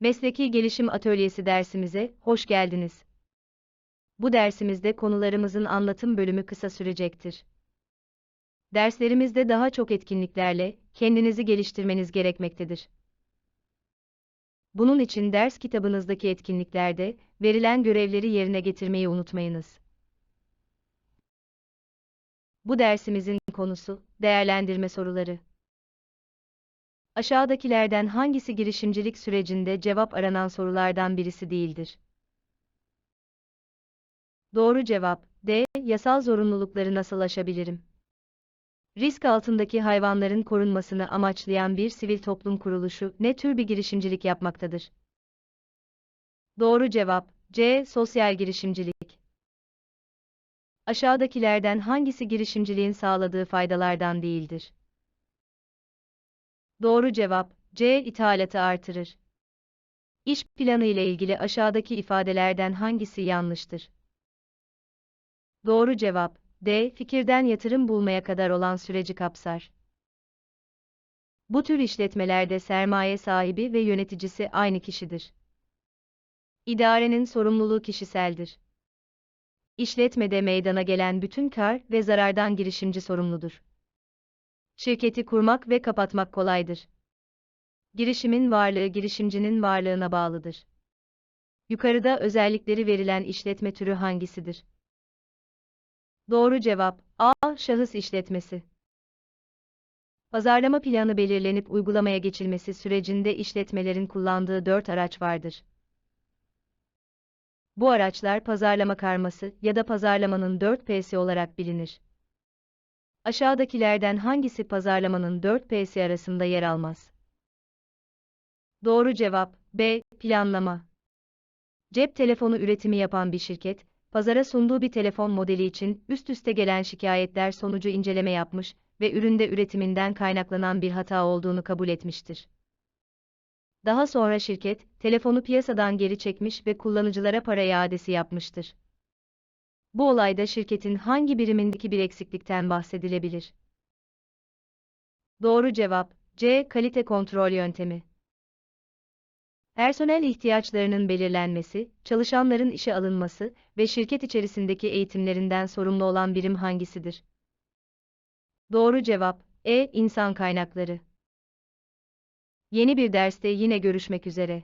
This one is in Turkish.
Mesleki Gelişim Atölyesi dersimize hoş geldiniz. Bu dersimizde konularımızın anlatım bölümü kısa sürecektir. Derslerimizde daha çok etkinliklerle kendinizi geliştirmeniz gerekmektedir. Bunun için ders kitabınızdaki etkinliklerde verilen görevleri yerine getirmeyi unutmayınız. Bu dersimizin konusu değerlendirme soruları. Aşağıdakilerden hangisi girişimcilik sürecinde cevap aranan sorulardan birisi değildir? Doğru cevap D. Yasal zorunlulukları nasıl aşabilirim? Risk altındaki hayvanların korunmasını amaçlayan bir sivil toplum kuruluşu ne tür bir girişimcilik yapmaktadır? Doğru cevap C. Sosyal girişimcilik. Aşağıdakilerden hangisi girişimciliğin sağladığı faydalardan değildir? Doğru cevap C. İthalatı artırır. İş planı ile ilgili aşağıdaki ifadelerden hangisi yanlıştır? Doğru cevap D. Fikirden yatırım bulmaya kadar olan süreci kapsar. Bu tür işletmelerde sermaye sahibi ve yöneticisi aynı kişidir. İdarenin sorumluluğu kişiseldir. İşletmede meydana gelen bütün kar ve zarardan girişimci sorumludur. Şirketi kurmak ve kapatmak kolaydır. Girişimin varlığı girişimcinin varlığına bağlıdır. Yukarıda özellikleri verilen işletme türü hangisidir? Doğru cevap A. Şahıs işletmesi. Pazarlama planı belirlenip uygulamaya geçilmesi sürecinde işletmelerin kullandığı 4 araç vardır. Bu araçlar pazarlama karması ya da pazarlamanın 4 P'si olarak bilinir. Aşağıdakilerden hangisi pazarlamanın 4 P'si arasında yer almaz? Doğru cevap B. Planlama. Cep telefonu üretimi yapan bir şirket, pazara sunduğu bir telefon modeli için üst üste gelen şikayetler sonucu inceleme yapmış ve üründe üretiminden kaynaklanan bir hata olduğunu kabul etmiştir. Daha sonra şirket, telefonu piyasadan geri çekmiş ve kullanıcılara para iadesi yapmıştır. Bu olayda şirketin hangi birimindeki bir eksiklikten bahsedilebilir? Doğru cevap C. Kalite kontrol yöntemi. Personel ihtiyaçlarının belirlenmesi, çalışanların işe alınması ve şirket içerisindeki eğitimlerinden sorumlu olan birim hangisidir? Doğru cevap E. İnsan kaynakları. Yeni bir derste yine görüşmek üzere.